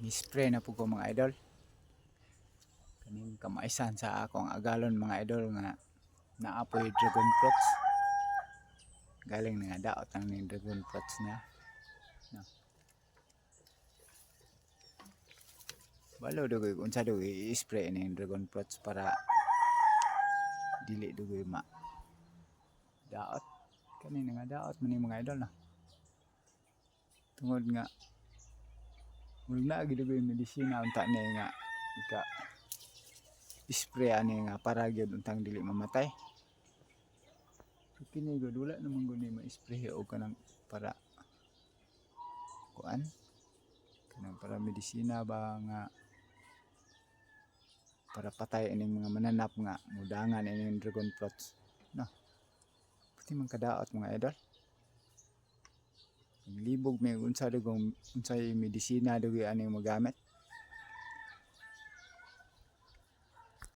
Ni-spray na po ko mga idol. Kaning kamaisan sa akong agalon mga idol nga naapoy dragon fruits. Galing na nga daot ang ning dragon fruits niya. No. Balo dugoy unsa dugoy i-spray ning dragon fruits para dili dugoy ma daot kani nga daot man mga idol na tungod nga Mula na gid ko medisina unta ni nga ika spray ani nga para gyud untang dili mamatay. So, kini gud wala naman gud ni ma-spray o kanang para kuan kanang para medisina ba nga para patay ining mga mananap nga mudangan ining dragon fruits. No. Pati man kadaot mga idol. Libog may unsa dugong unsay medisina dugi ani magamit